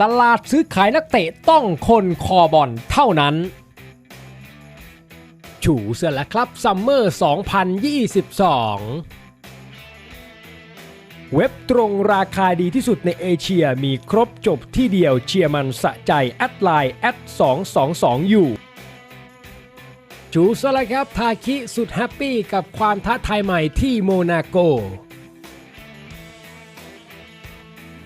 ตลาดซื้อขายนักเตะต้องคนคอบอลเท่านั้นฉูเสือและครับซัมเมอร์ 2022เว็บตรงราคาดีที่สุดในเอเชียมีครบจบที่เดียวเชียร์มันสะใจแอดไลน์แอด222อยู่จูสละครับทาคิสุดแฮปปี้กับความท้าทายใหม่ที่โมนาโก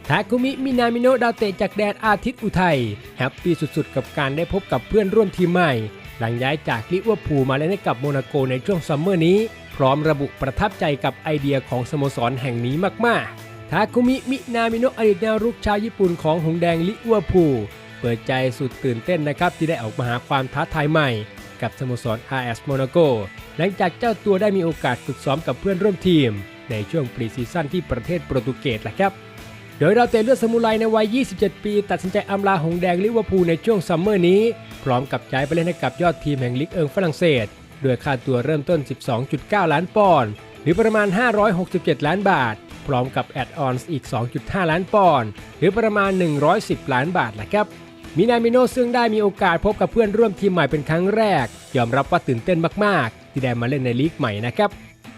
ทาคุมิมินามิโนะดาวเตะจากแดนอาทิตย์อุทัยแฮปปี้สุดๆ กับการได้พบกับเพื่อนร่วมทีมใหม่ หลังย้ายจากลิเวอร์พูลมาเล่นให้กับโมนาโกในช่วงซัมเมอร์นี้ พร้อมระบุประทับใจกับไอเดียของสโมสรแห่งนี้มากๆ ทาคุมิมินามิโนะอดีตแนวรุกชาวญี่ปุ่นของหงแดงลิเวอร์พูลเปิดใจสุดตื่นเต้นนะครับที่ได้ออกมาหาความท้าทายใหม่ กับสโมสร RS Monaco หลังจากเจ้าตัวได้มีโอกาสฝึกซ้อมกับเพื่อนร่วมทีม ในช่วงปรีซีซั่นที่ประเทศโปรตุเกสแหละครับ โดยเราเตะเลือดสมุไรในวัย 27 ปี ตัดสินใจอำลาหงแดงลิเวอร์พูลในช่วงซัมเมอร์นี้ พร้อมกับย้ายไปเล่นให้กับยอดทีมแห่งลีกเอิงฝรั่งเศสด้วยค่าตัวเริ่มต้น 12.9 ล้านปอนด์หรือประมาณ 567 ล้านบาท พร้อมกับแอดออนส์อีก 2.5 ล้านปอนด์หรือประมาณ 110 ล้านบาทแหละครับมินามิโนซึ่งได้มีโอกาสพบกับเพื่อนร่วมทีมใหม่เป็นครั้งแรก ยอมรับว่าตื่นเต้นมาก ๆ ที่ได้มาเล่นในลีกใหม่นะครับ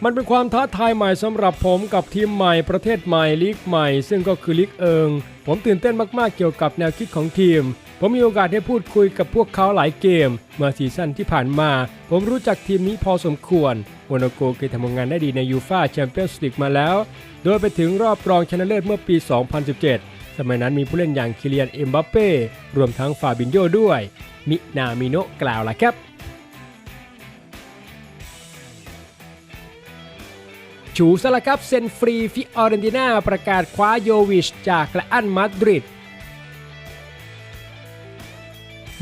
มันเป็นความท้าทายใหม่สำหรับผมกับทีมใหม่ประเทศใหม่ลีกใหม่ ซึ่งก็คือลีกเอิง ผมตื่นเต้นมากๆเกี่ยวกับแนวคิดของทีม ผมมีโอกาสได้พูดคุยกับพวกเขาหลายเกม เมื่อซีซั่นที่ผ่านมา ผมรู้จักทีมนี้พอสมควรโมนาโกเคยทำงานได้ดีในยูฟาแชมเปี้ยนส์ลีกมาแล้ว โดยไปถึงรอบรองชนะเลิศเมื่อปี 2017 สมัยนั้นมีผู้เล่นอย่างคิเลียนเอ็มบัปเป้รวมทั้งฟาบินโญด้วย มินามิโนกล่าวล่ะครับ ฉูสละครับเซ็นฟรีฟิออเรนตินาประกาศคว้าโยวิชจากละอันมาดริด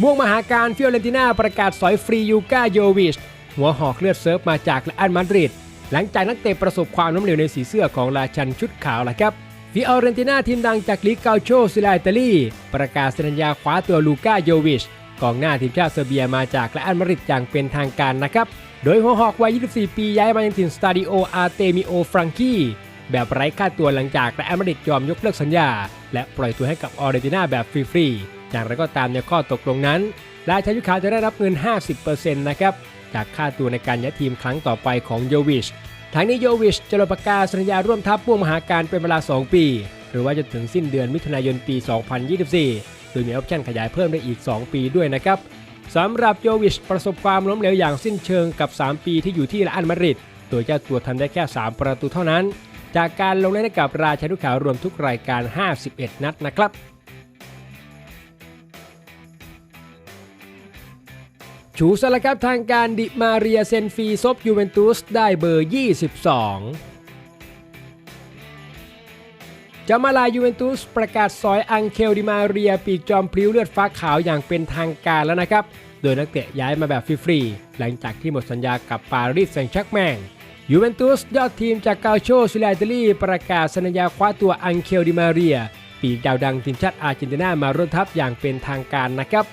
ม่วงมหาการฟิออเรนตินาประกาศสอยฟรียูกาโยวิชหัวหอกเลือดเซิร์ฟมาจากละอันมาดริดหลังจากนักเตะประสบความล้มเหลวในสีเสื้อของราชันชุดขาวละครับฟิออเรนตินาทีมดังจากลีกเกาโชซิลาอิตาลีประกาศสัญญาคว้าตัวลูกาโยวิช กองหน้าทีมชาติเซอร์เบียมาจากและอันมาดริดอย่างเป็นทางการนะครับ โดยหัวหอกวัย 24 ปีย้ายมายังถิ่นสตาดิโออาร์เตมิโอฟรังกี้แบบไร้ค่าตัวหลังจากและอันมาดริดยอมยกเลิกสัญญา และปล่อยตัวให้กับออเรติน่าแบบฟรีๆอย่างไรก็ตามในข้อตกลงนั้นราชายุขาจะได้รับเงิน 50%นะครับจากค่าตัวในการย้ายทีมครั้งต่อไปของโยวิชทั้งนี้โยวิชจะลงประกาศสัญญาร่วมทัพม่วงมหาการเป็นเวลา 2 ปี หรือว่าจะถึงสิ้นเดือนมิถุนายนปี 2024 โดยมีออปชั่นขยายเพิ่มได้อีก 2 ปีด้วยนะครับสำหรับโยวิชประสบความล้มเหลวอย่างสิ้นเชิงกับ 3 ปีที่อยู่ที่ละอันมาริดโดยเจ้าตัวทำได้แค่ 3 ประตูเท่านั้น จากการลงเล่นกับราชานุขาวรวมทุกรายการ 51 นัดนะครับชูสละครับทางการดิมาเรียเซนฟีซบยูเวนตุสได้เบอร์ 22 จามาลายูเวนตุสประกาศสอยอังเคลดิมาเรียปีกจอมพลิ้วเลือดฟ้าขาวอย่างเป็นทางการแล้วนะครับ โดยนักเตะย้ายมาแบบฟรีๆ หลังจากที่หมดสัญญากับปารีสแซงต์แชร์กแมงยูเวนตุสยอดทีมจากกาโชซิลาอิตลีประกาศสัญญาคว้าตัวอังเคลดิมาเรีย ปีกดาวดังทีมชาติอาร์เจนตินามาร่วมทัพอย่างเป็นทางการนะครับ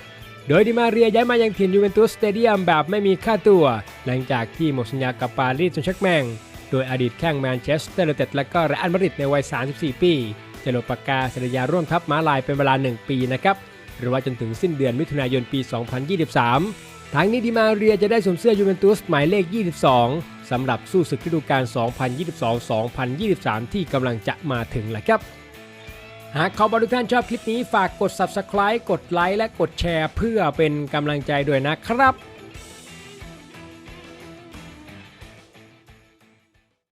โดยดิมาเรียย้ายมายังถิ่นยูเวนตุสสเตเดียมแบบไม่มีค่าตัว หลังจากที่หมดสัญญากับปารีสแซงต์แชร์กแมง โดยอดีตแข้งแมนเชสเตอร์ยูไนเต็ดและก็เรอัลมาดริดในวัย 34 ปีจะลงปากกาสัญญาร่วมทัพม้าลายเป็นเวลา 1 ปีนะครับหรือว่าจนถึงสิ้นเดือนมิถุนายนปี 2023 ทั้งนี้ดิมาเรียจะได้สวมเสื้อยูเวนตุสหมายเลข 22 สำหรับสู้ศึกฤดูกาล 2022-2023 ที่กำลังจะมาถึงแหละครับ หากขอบอทุกท่านชอบคลิปนี้ฝากกด Subscribe กดไลค์และกดแชร์เพื่อเป็นกำลังใจด้วยนะครับ